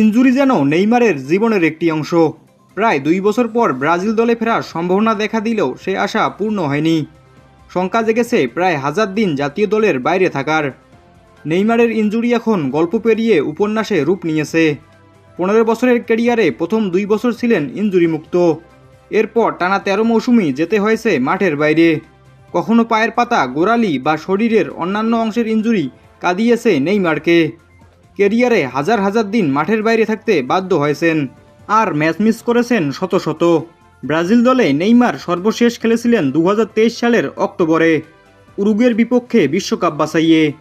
Injury যেন নেইমারের জীবনের একটি অংশ। প্রায় দুই বছর পর ব্রাজিল দলে ফেরার সম্ভাবনা দেখা দিলেও সে আশা পূর্ণ হয়নি। শঙ্কা জেগেছে প্রায় হাজার দিন জাতীয় দলের বাইরে থাকার। নেইমারের ইনজুরি এখন গল্প পেরিয়ে উপন্যাসে রূপ নিয়েছে। পনেরো বছরের ক্যারিয়ারে প্রথম দুই বছর ছিলেন ইনজুরি মুক্ত এরপর টানা তেরো মৌসুমি যেতে হয়েছে মাঠের বাইরে। কখনো পায়ের পাতা গোড়ালি বা শরীরের অন্যান্য অংশের ইনজুরি কাঁদিয়েছে নেইমারকে। কেরিয়ারে হাজার হাজার দিন মাঠের বাইরে থাকতে বাধ্য হয়েছেন। আর ম্যাচ মিস করেছেন শত শত। ব্রাজিল দলে নেইমার সর্বশেষ খেলেছিলেন দু হাজার তেইশ সালের অক্টোবরে উরুগের বিপক্ষে বিশ্বকাপ বাছাইয়ে।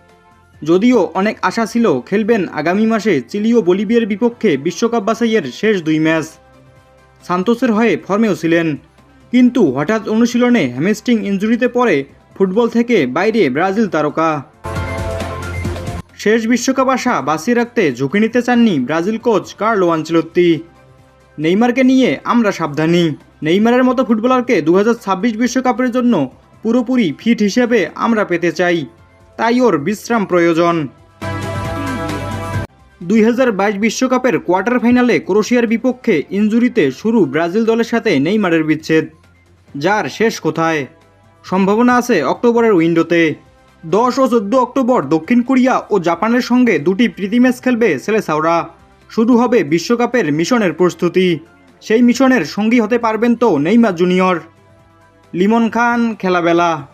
যদিও অনেক আশা ছিল খেলবেন আগামী মাসে চিলি ও বলিভিয়ার বিপক্ষে বিশ্বকাপ বাছাইয়ের শেষ দুই ম্যাচ। সান্তোসের হয়ে ফর্মেও ছিলেন। কিন্তু হঠাৎ অনুশীলনে হ্যামস্ট্রিং ইঞ্জুরিতে পড়ে ফুটবল থেকে বাইরে ব্রাজিল তারকা। শেষ বিশ্বকাপ আশা বাঁচিয়ে রাখতে ঝুঁকি নিতে চাননি ব্রাজিল কোচ কার্লো আঞ্চলত্তি নেইমারকে নিয়ে আমরা সাবধানী। নেইমারের মতো ফুটবলারকে দু বিশ্বকাপের জন্য পুরোপুরি ফিট হিসেবে আমরা পেতে চাই। তাই ওর বিশ্রাম প্রয়োজন। দুই হাজার বিশ্বকাপের কোয়ার্টার ফাইনালে ক্রোশিয়ার বিপক্ষে ইনজুরিতে শুরু ব্রাজিল দলের সাথে নেইমারের বিচ্ছেদ। যার শেষ কোথায়? সম্ভাবনা আছে অক্টোবরের উইন্ডোতে। দশ ও চোদ্দ অক্টোবর দক্ষিণ কোরিয়া ও জাপানের সঙ্গে দুটি প্রীতি ম্যাচ খেলবে সেলেসাওরা শুরু হবে বিশ্বকাপের মিশনের প্রস্তুতি। সেই মিশনের সঙ্গী হতে পারবেন তো নেইমা জুনিয়র। লিমন খান, খেলাবেলা।